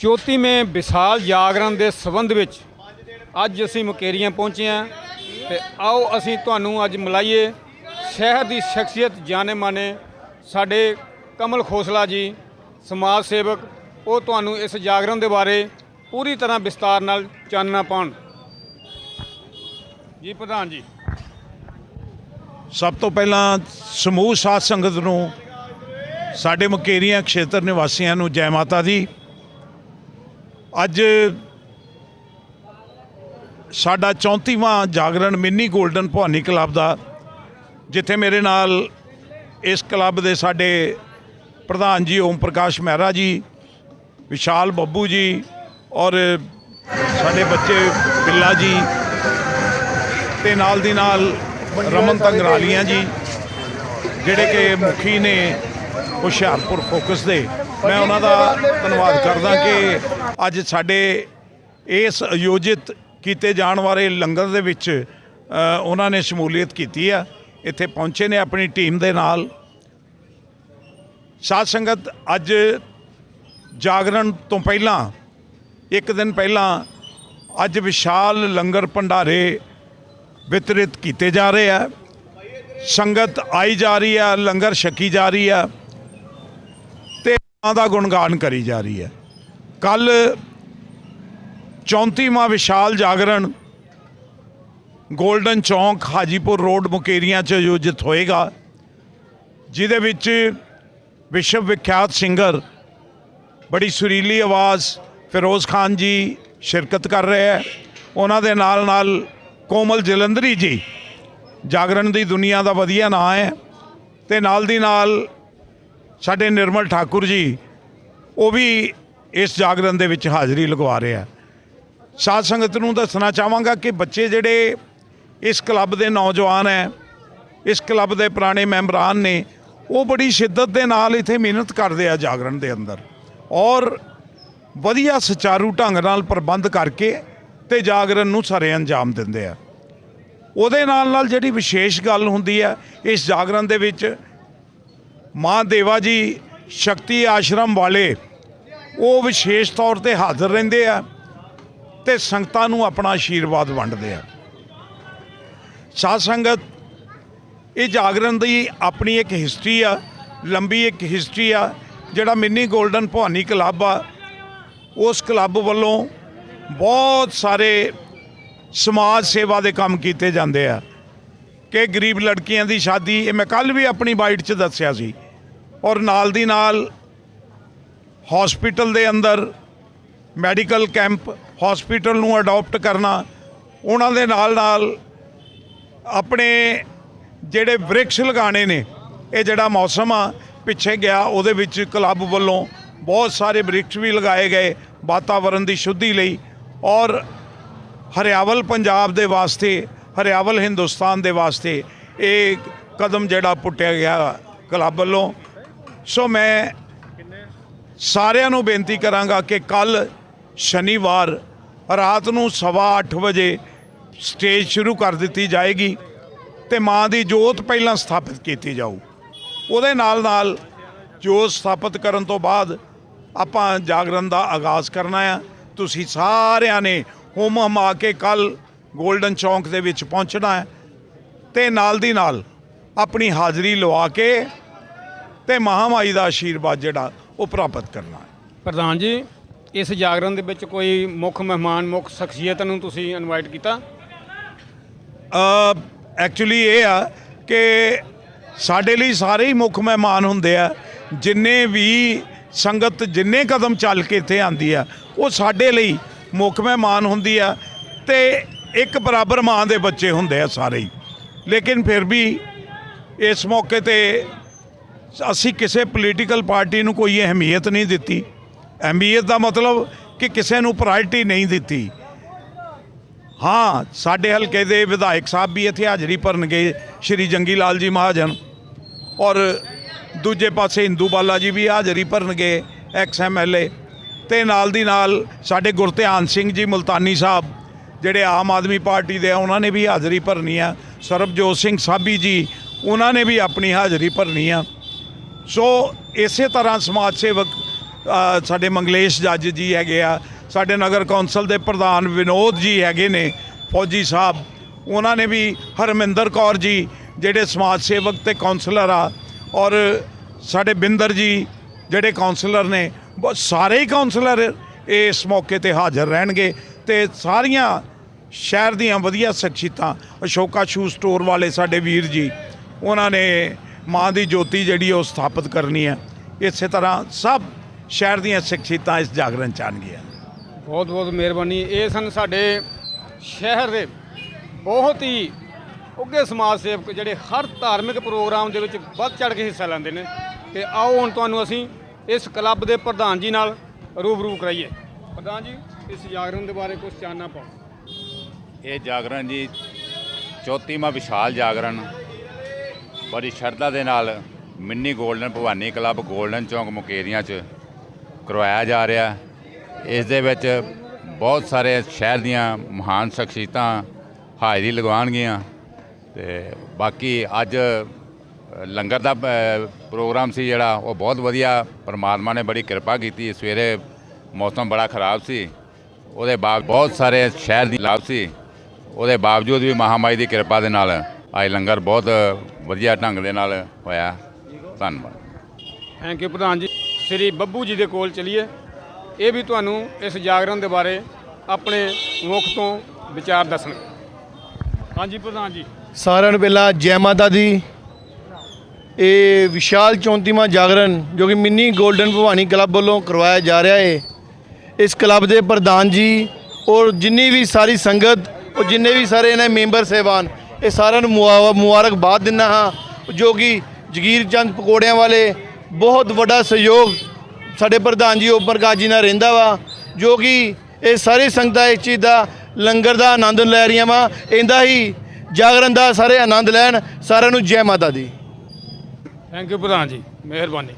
34ਵੇਂ ਵਿਸ਼ਾਲ ਜਾਗਰਣ ਦੇ ਸਬੰਧ ਵਿੱਚ ਅੱਜ ਅਸੀਂ ਮੁਕੇਰੀਆਂ ਪਹੁੰਚੇ ਹਾਂ ਤੇ ਆਓ ਅਸੀਂ ਤੁਹਾਨੂੰ ਅੱਜ ਮਿਲਾਈਏ ਸ਼ਹਿਰ ਦੀ ਸ਼ਖਸੀਅਤ ਜਾਣੇ ਮਾਨੇ ਸਾਡੇ ਕਮਲ ਖੋਸਲਾ ਜੀ, ਸਮਾਜ ਸੇਵਕ। ਉਹ ਤੁਹਾਨੂੰ ਇਸ ਜਾਗਰਣ ਦੇ ਬਾਰੇ ਪੂਰੀ ਤਰ੍ਹਾਂ ਵਿਸਤਾਰ ਨਾਲ ਚਾਨਣਾ ਪਾਉਣ। ਜੀ ਪ੍ਰਧਾਨ ਜੀ। ਸਭ ਤੋਂ ਪਹਿਲਾਂ ਸਮੂਹ ਸਾਧ ਸੰਗਤ ਨੂੰ, ਸਾਡੇ ਮੁਕੇਰੀਆਂ ਖੇਤਰ ਨਿਵਾਸੀਆਂ ਨੂੰ ਜੈ ਮਾਤਾ ਦੀ। ਅੱਜ ਸਾਡਾ 34ਵਾਂ jagran mini golden Bhawani club ਦਾ, ਜਿੱਥੇ ਮੇਰੇ ਨਾਲ ਇਸ ਕਲੱਬ ਦੇ ਸਾਡੇ ਪ੍ਰਧਾਨ ਜੀ ਓਮ ਪ੍ਰਕਾਸ਼ ਮਹਿਰਾ ਜੀ, ਵਿਸ਼ਾਲ ਬੱਬੂ ਜੀ ਔਰ ਸਾਡੇ ਬੱਚੇ ਬਿੱਲਾ ਜੀ ਤੇ ਨਾਲ ਦੀ ਨਾਲ ਰਮਨ ਤੰਗਰਾਲੀਆਂ ਜੀ, ਜਿਹੜੇ ਕਿ ਮੁਖੀ ਨੇ ਹੁਸ਼ਿਆਰਪੁਰ ਫੋਕਸ ਦੇ। ਮੈਂ ਉਹਨਾਂ ਦਾ ਧੰਨਵਾਦ ਕਰਦਾ ਕਿ ਅੱਜ ਸਾਡੇ ਇਸ ਆਯੋਜਿਤ ਕੀਤੇ ਜਾਣ ਵਾਲੇ ਲੰਗਰ ਦੇ ਵਿੱਚ ਉਹਨਾਂ ਨੇ ਸ਼ਮੂਲੀਅਤ ਕੀਤੀ ਆ। ਇੱਥੇ ਪਹੁੰਚੇ ਨੇ ਆਪਣੀ ਟੀਮ ਦੇ ਨਾਲ। ਸਾਧ ਸੰਗਤ ਅੱਜ ਜਾਗਰਣ ਤੋਂ ਪਹਿਲਾਂ ਇੱਕ ਦਿਨ ਪਹਿਲਾਂ ਅੱਜ ਵਿਸ਼ਾਲ ਲੰਗਰ ਭੰਡਾਰੇ ਵਿਤਰਿਤ ਕੀਤੇ ਜਾ ਰਹੇ ਆ। ਸੰਗਤ ਆਈ ਜਾ ਰਹੀ ਆ ਲੰਗਰ ਛਕੀ ਜਾ ਰਹੀ ਆ। ਦਾ ਗੁਣਗਾਨ ਕਰੀ ਜਾ ਰਹੀ ਹੈ। ਕੱਲ 34ਵਾਂ ਵਿਸ਼ਾਲ ਜਾਗਰਣ 골ਡਨ ਚੌਂਕ ਹਾਜੀਪੁਰ ਰੋਡ ਮੁਕੇਰੀਆਂ 'ਚ ਆਯੋਜਿਤ ਹੋਏਗਾ, ਜਿਹਦੇ ਵਿੱਚ ਵਿਸ਼ਵ ਵਿਖਿਆਤ ਸਿੰਗਰ ਬੜੀ ਸੁਰੀਲੀ ਆਵਾਜ਼ ਫਿਰੋਜ਼ ਖਾਨ ਜੀ ਸ਼ਿਰਕਤ ਕਰ ਰਹੇ ਹੈ। ਉਹਨਾਂ ਦੇ ਨਾਲ ਨਾਲ ਕੋਮਲ ਜਲੰਧਰੀ ਜੀ, ਜਾਗਰਣ ਦੀ ਦੁਨੀਆ ਦਾ ਵਧੀਆ ਨਾਂ ਹੈ ਤੇ ਨਾਲ ਦੀ ਨਾਲ ਸਾਡੇ ਨਿਰਮਲ ਠਾਕੁਰ ਜੀ, ਉਹ ਵੀ ਇਸ ਜਾਗਰਣ ਦੇ ਵਿੱਚ ਹਾਜ਼ਰੀ ਲਗਵਾ ਰਹੇ ਆ। ਸਾਧ ਸੰਗਤ ਨੂੰ ਦੱਸਣਾ ਚਾਹਾਂਗਾ ਕਿ ਬੱਚੇ ਜਿਹੜੇ ਇਸ ਕਲੱਬ ਦੇ ਨੌਜਵਾਨ ਹੈ, ਇਸ ਕਲੱਬ ਦੇ ਪੁਰਾਣੇ ਮੈਂਬਰਾਨ ਨੇ, ਉਹ ਬੜੀ ਸ਼ਿੱਦਤ ਦੇ ਨਾਲ ਇੱਥੇ ਮਿਹਨਤ ਕਰਦੇ ਆ ਜਾਗਰਣ ਦੇ ਅੰਦਰ। ਔਰ ਵਧੀਆ ਸੁਚਾਰੂ ਢੰਗ ਨਾਲ ਪ੍ਰਬੰਧ ਕਰਕੇ ਤੇ ਜਾਗਰਣ ਨੂੰ ਸਾਰੇ ਅੰਜਾਮ ਦਿੰਦੇ ਆ। ਉਹਦੇ ਨਾਲ ਨਾਲ ਜਿਹੜੀ ਵਿਸ਼ੇਸ਼ ਗੱਲ ਹੁੰਦੀ ਹੈ ਇਸ ਜਾਗਰਣ ਦੇ ਵਿੱਚ ਮਾਂ ਦੇਵਾ ਜੀ ਸ਼ਕਤੀ ਆਸ਼ਰਮ ਵਾਲੇ, ਉਹ ਵਿਸ਼ੇਸ਼ ਤੌਰ ਤੇ ਹਾਜ਼ਰ ਰਹਿੰਦੇ ਆ ਤੇ ਸੰਗਤਾਂ ਨੂੰ ਆਪਣਾ ਆਸ਼ੀਰਵਾਦ ਵੰਡਦੇ ਆ। ਸਾਧ ਸੰਗਤ, ਇਹ ਜਾਗਰਣ ਦੀ ਆਪਣੀ ਇੱਕ ਹਿਸਟਰੀ ਆ, ਲੰਬੀ ਇੱਕ ਹਿਸਟਰੀ ਆ, ਜਿਹੜਾ ਮਿੰਨੀ 골ਡਨ ਭਵਾਨੀ ਕਲੱਬ ਆ, ਉਸ ਕਲੱਬ ਵੱਲੋਂ ਬਹੁਤ ਸਾਰੇ ਸਮਾਜ ਸੇਵਾ ਦੇ ਕੰਮ ਕੀਤੇ ਜਾਂਦੇ ਆ। ਕਿ ਗਰੀਬ ਲੜਕੀਆਂ ਦੀ ਸ਼ਾਦੀ, ਇਹ ਮੈਂ ਕੱਲ ਵੀ ਆਪਣੀ ਬਾਈਟ 'ਚ ਦੱਸਿਆ ਸੀ। ਔਰ ਨਾਲ ਦੀ ਨਾਲ ਹਸਪੀਟਲ ਦੇ ਅੰਦਰ ਮੈਡੀਕਲ ਕੈਂਪ ਹਸਪੀਟਲ ਨੂੰ ਅਡਾਪਟ ਕਰਨਾ, ਉਹਨਾਂ ਦੇ ਨਾਲ ਨਾਲ ਆਪਣੇ ਜਿਹੜੇ ਵ੍ਰਿਕਸ਼ ਲਗਾਣੇ ਨੇ, ਇਹ ਜਿਹੜਾ ਮੌਸਮ ਆ, ਪਿੱਛੇ ਗਿਆ, ਉਹਦੇ ਵਿੱਚ ਕਲੱਬ ਵੱਲੋਂ ਬਹੁਤ ਸਾਰੇ ਵ੍ਰਿਕਸ਼ ਵੀ ਲਗਾਏ ਗਏ ਵਾਤਾਵਰਣ ਦੀ ਸ਼ੁੱਧੀ ਲਈ ਔਰ ਹਰਿਆਵਲ ਪੰਜਾਬ ਦੇ ਵਾਸਤੇ, ਹਰਿਆਵਲ ਹਿੰਦੁਸਤਾਨ ਦੇ ਵਾਸਤੇ ਇਹ ਕਦਮ ਜਿਹੜਾ ਪੁੱਟਿਆ ਗਿਆ ਕਲੱਬ ਵੱਲੋਂ ਸੋ ਮੈਂ ਸਾਰਿਆਂ ਨੂੰ ਬੇਨਤੀ ਕਰਾਂਗਾ ਕਿ ਕੱਲ ਸ਼ਨੀਵਾਰ ਰਾਤ ਨੂੰ ਸਵਾ ਅੱਠ ਵਜੇ ਸਟੇਜ ਸ਼ੁਰੂ ਕਰ ਦਿੱਤੀ ਜਾਏਗੀ ਤੇ ਮਾਂ ਦੀ ਜੋਤ ਪਹਿਲਾਂ ਸਥਾਪਿਤ ਕੀਤੀ ਜਾਊ। ਉਹਦੇ ਨਾਲ ਨਾਲ ਜੋਤ ਸਥਾਪਿਤ ਕਰਨ ਤੋਂ ਬਾਅਦ ਆਪਾਂ ਜਾਗਰਣ ਦਾ ਆਗਾਜ਼ ਕਰਨਾ ਆ। ਤੁਸੀਂ ਸਾਰਿਆਂ ਨੇ ਹੁਮ ਹਮਾ ਕੇ ਕੱਲ ਗੋਲਡਨ ਚੌਂਕ ਦੇ ਵਿੱਚ ਪਹੁੰਚਣਾ ਹੈ ਤੇ ਨਾਲ ਦੀ ਨਾਲ ਆਪਣੀ ਹਾਜ਼ਰੀ ਲਵਾ ਕੇ ਤੇ ਮਹਾਮਾਈ ਦਾ ਆਸ਼ੀਰਵਾਦ ਜਿਹੜਾ ਉਹ ਪ੍ਰਾਪਤ ਕਰਨਾ ਹੈ। ਪ੍ਰਧਾਨ ਜੀ ਇਸ ਜਾਗਰਣ ਦੇ ਵਿੱਚ ਕੋਈ ਮੁੱਖ ਮਹਿਮਾਨ ਮੁੱਖ ਸ਼ਖਸੀਅਤ ਨੂੰ ਤੁਸੀਂ ਇਨਵਾਈਟ ਕੀਤਾ? ਐਕਚੁਅਲੀ ਇਹ ਆ ਕਿ ਸਾਡੇ ਲਈ ਸਾਰੇ ਹੀ ਮੁੱਖ ਮਹਿਮਾਨ ਹੁੰਦੇ ਆ ਜਿੰਨੇ ਵੀ ਸੰਗਤ ਜਿੰਨੇ ਕਦਮ ਚੱਲ ਕੇ ਇੱਥੇ ਆਂਦੀ ਆ ਉਹ ਸਾਡੇ ਲਈ ਮੁੱਖ ਮਹਿਮਾਨ ਹੁੰਦੀ ਆ ਤੇ ਇੱਕ ਬਰਾਬਰ ਮਾਂ ਦੇ ਬੱਚੇ ਹੁੰਦੇ ਆ ਸਾਰੇ ਹੀ। ਲੇਕਿਨ ਫਿਰ ਵੀ ਇਸ ਮੌਕੇ ਤੇ ਅਸੀਂ ਕਿਸੇ ਪੋਲੀਟੀਕਲ ਪਾਰਟੀ ਨੂੰ ਕੋਈ ਅਹਿਮੀਅਤ ਨਹੀਂ ਦਿੱਤੀ। ਅਹਿਮੀਅਤ ਦਾ ਮਤਲਬ ਕਿ ਕਿਸੇ ਨੂੰ ਪ੍ਰਾਇਰਟੀ ਨਹੀਂ ਦਿੱਤੀ। ਹਾਂ, ਸਾਡੇ ਹਲਕੇ ਦੇ ਵਿਧਾਇਕ ਸਾਹਿਬ ਵੀ ਇੱਥੇ ਹਾਜ਼ਰੀ ਭਰਨਗੇ, ਸ਼੍ਰੀ ਜੰਗੀ ਲਾਲ ਜੀ ਮਹਾਜਨ। ਔਰ ਦੂਜੇ ਪਾਸੇ ਹਿੰਦੂ ਬਾਲਾ ਜੀ ਵੀ ਹਾਜ਼ਰੀ ਭਰਨਗੇ ਐਕਸ ਐਮਐਲਏ ਤੇ ਨਾਲ ਦੀ ਨਾਲ ਸਾਡੇ ਗੁਰਧਿਆਨ ਸਿੰਘ ਜੀ, ਮੁਲਤਾਨੀ ਸਾਹਿਬ, ਜਿਹੜੇ ਆਮ ਆਦਮੀ ਪਾਰਟੀ ਦੇ ਆ, ਉਹਨਾਂ ਨੇ ਵੀ ਹਾਜ਼ਰੀ ਭਰਨੀ ਆ। ਸਰਬਜੋਤ ਸਿੰਘ ਸਾਬੀ ਜੀ, ਉਹਨਾਂ ਨੇ ਵੀ ਆਪਣੀ ਹਾਜ਼ਰੀ ਭਰਨੀ ਆ। ਸੋ ਇਸੇ ਤਰ੍ਹਾਂ ਸਮਾਜ ਸੇਵਕ ਸਾਡੇ ਮੰਗਲੇਸ਼ ਜੱਜ ਜੀ ਹੈਗੇ ਆ, ਸਾਡੇ ਨਗਰ ਕੌਂਸਲ ਦੇ ਪ੍ਰਧਾਨ ਵਿਨੋਦ ਜੀ ਹੈਗੇ ਨੇ, ਫੌਜੀ ਸਾਹਿਬ, ਉਹਨਾਂ ਨੇ ਵੀ ਹਰਮਿੰਦਰ ਕੌਰ ਜੀ, ਜਿਹੜੇ ਸਮਾਜ ਸੇਵਕ ਤੇ ਕਾਉਂਸਲਰ ਆ, ਔਰ ਸਾਡੇ ਬਿੰਦਰ ਜੀ, ਜਿਹੜੇ ਕਾਉਂਸਲਰ ਨੇ ਬਹੁਤ ਸਾਰੇ ਹੀ ਕਾਉਂਸਲਰ ਇਸ ਮੌਕੇ ਤੇ ਹਾਜ਼ਰ ਰਹਿਣਗੇ ਤੇ ਸਾਰੀਆਂ ਸ਼ਹਿਰ ਦੀਆਂ ਵਧੀਆ ਸ਼ਖਸੀਅਤਾਂ, ਅਸ਼ੋਕਾ ਸ਼ੂ ਸਟੋਰ ਵਾਲੇ ਸਾਡੇ ਵੀਰ ਜੀ, ਉਹਨਾਂ ਨੇ ਮਾਂ ਦੀ ਜੋਤੀ ਜਿਹੜੀ ਉਹ ਸਥਾਪਿਤ ਕਰਨੀ ਹੈ ਇਸੇ ਤਰ੍ਹਾਂ ਸਭ ਸ਼ਹਿਰ ਦੀਆਂ ਸ਼ਖਸੀਅਤਾਂ ਇਸ ਜਾਗਰਣ ਚ ਆਉਣਗੀਆਂ। ਬਹੁਤ ਬਹੁਤ ਮਿਹਰਬਾਨੀ। ਇਹ ਸਨ ਸਾਡੇ ਸ਼ਹਿਰ ਦੇ ਬਹੁਤ ਹੀ ਉੱਘੇ ਸਮਾਜ ਸੇਵਕ ਜਿਹੜੇ ਹਰ ਧਾਰਮਿਕ ਪ੍ਰੋਗਰਾਮ ਦੇ ਵਿੱਚ ਵੱਧ ਚੜ ਕੇ ਹਿੱਸਾ ਲੈਂਦੇ ਨੇ। ਤੇ ਆਓ ਹੁਣ ਤੁਹਾਨੂੰ ਅਸੀਂ ਇਸ ਕਲੱਬ ਦੇ ਪ੍ਰਧਾਨ ਜੀ ਨਾਲ ਰੂਬਰੂ ਕਰਾਈਏ। ਪ੍ਰਧਾਨ ਜੀ ਇਸ ਜਾਗਰਣ ਦੇ ਬਾਰੇ ਕੁਝ ਚਾਨਣਾ ਪਾਓ। ਇਹ ਜਾਗਰਣ ਜੀ 34ਵਾਂ ਵਿਸ਼ਾਲ ਜਾਗਰਣ। ਬੜੀ ਸ਼ਰਧਾ ਦੇ ਨਾਲ mini golden Bhawani club golden Chowk Mukerian 'ਚ ਕਰਵਾਇਆ ਜਾ ਰਿਹਾ। ਇਸ ਦੇ ਵਿੱਚ ਬਹੁਤ ਸਾਰੇ ਸ਼ਹਿਰ ਦੀਆਂ ਮਹਾਨ ਸ਼ਖਸੀਅਤਾਂ ਹਾਜ਼ਰੀ ਲਗਵਾਉਣਗੀਆਂ ਤੇ ਬਾਕੀ ਅੱਜ ਲੰਗਰ ਦਾ ਪ੍ਰੋਗਰਾਮ ਸੀ ਜਿਹੜਾ, ਉਹ ਬਹੁਤ ਵਧੀਆ ਪਰਮਾਤਮਾ ਨੇ ਬੜੀ ਕਿਰਪਾ ਕੀਤੀ। ਸਵੇਰੇ ਮੌਸਮ ਬੜਾ ਖਰਾਬ ਸੀ, ਉਹਦੇ ਬਾਅਦ ਬਹੁਤ ਸਾਰੇ ਸ਼ਹਿਰ ਦੀ ਲਾਭ ਸੀ। ਉਹਦੇ ਬਾਵਜੂਦ ਵੀ ਮਹਾਮਾਈ ਦੀ ਕਿਰਪਾ ਦੇ ਨਾਲ ਅੱਜ ਲੰਗਰ ਬਹੁਤ ਵਧੀਆ ਢੰਗ ਦੇ ਨਾਲ ਹੋਇਆ। ਧੰਨਵਾਦ। ਥੈਂਕ ਯੂ ਪ੍ਰਧਾਨ ਜੀ। ਸ੍ਰੀ ਬੱਬੂ ਜੀ ਦੇ ਕੋਲ ਚਲੀਏ। ਇਹ ਵੀ ਤੁਹਾਨੂੰ ਇਸ ਜਾਗਰਣ ਦੇ ਬਾਰੇ ਆਪਣੇ ਮੁਖ ਤੋਂ ਵਿਚਾਰ ਦੱਸਣਗੇ ਹਾਂਜੀ ਪ੍ਰਧਾਨ ਜੀ। ਸਾਰਿਆਂ ਨੂੰ ਪਹਿਲਾਂ ਜੈ ਮਾਤਾ ਦੀ। ਇਹ ਵਿਸ਼ਾਲ 34ਵਾਂ ਜਾਗਰਣ ਜੋ ਕਿ ਮਿੰਨੀ 골ਡਨ ਭਵਾਨੀ ਕਲੱਬ ਵੱਲੋਂ ਕਰਵਾਇਆ ਜਾ ਰਿਹਾ ਹੈ ਇਸ ਕਲੱਬ ਦੇ ਪ੍ਰਧਾਨ ਜੀ ਔਰ ਜਿੰਨੀ ਵੀ ਸਾਰੀ ਸੰਗਤ ਔਰ ਜਿੰਨੇ ਵੀ ਸਾਰੇ ਇਹਨਾਂ ਮੈਂਬਰ ਸਹਿਬਾਨ ਇਹ ਸਾਰਿਆਂ ਨੂੰ ਮੁਆ- ਮੁਬਾਰਕਬਾਦ ਦਿੰਦਾ ਹਾਂ, ਜੋ ਕਿ ਜਗੀਰ ਚੰਦ ਪਕੌੜਿਆਂ ਵਾਲੇ ਬਹੁਤ ਵੱਡਾ ਸਹਿਯੋਗ ਸਾਡੇ ਪ੍ਰਧਾਨ ਜੀ ਓਮ ਪ੍ਰਕਾਸ਼ ਜੀ ਨਾਲ ਰਹਿੰਦਾ ਵਾ, ਜੋ ਕਿ ਇਹ ਸਾਰੀ ਸੰਗਤਾਂ ਇਸ ਚੀਜ਼ ਦਾ ਲੰਗਰ ਦਾ ਆਨੰਦ ਲੈ ਰਹੀਆਂ ਵਾ ਇੰਦਾ ਹੀ ਜਾਗਰਣ ਦਾ ਸਾਰੇ ਆਨੰਦ ਲੈਣ, ਸਾਰਿਆਂ ਨੂੰ ਜੈ ਮਾਤਾ ਦੀ। ਥੈਂਕ ਯੂ ਪ੍ਰਧਾਨ ਜੀ, ਮਿਹਰਬਾਨੀ।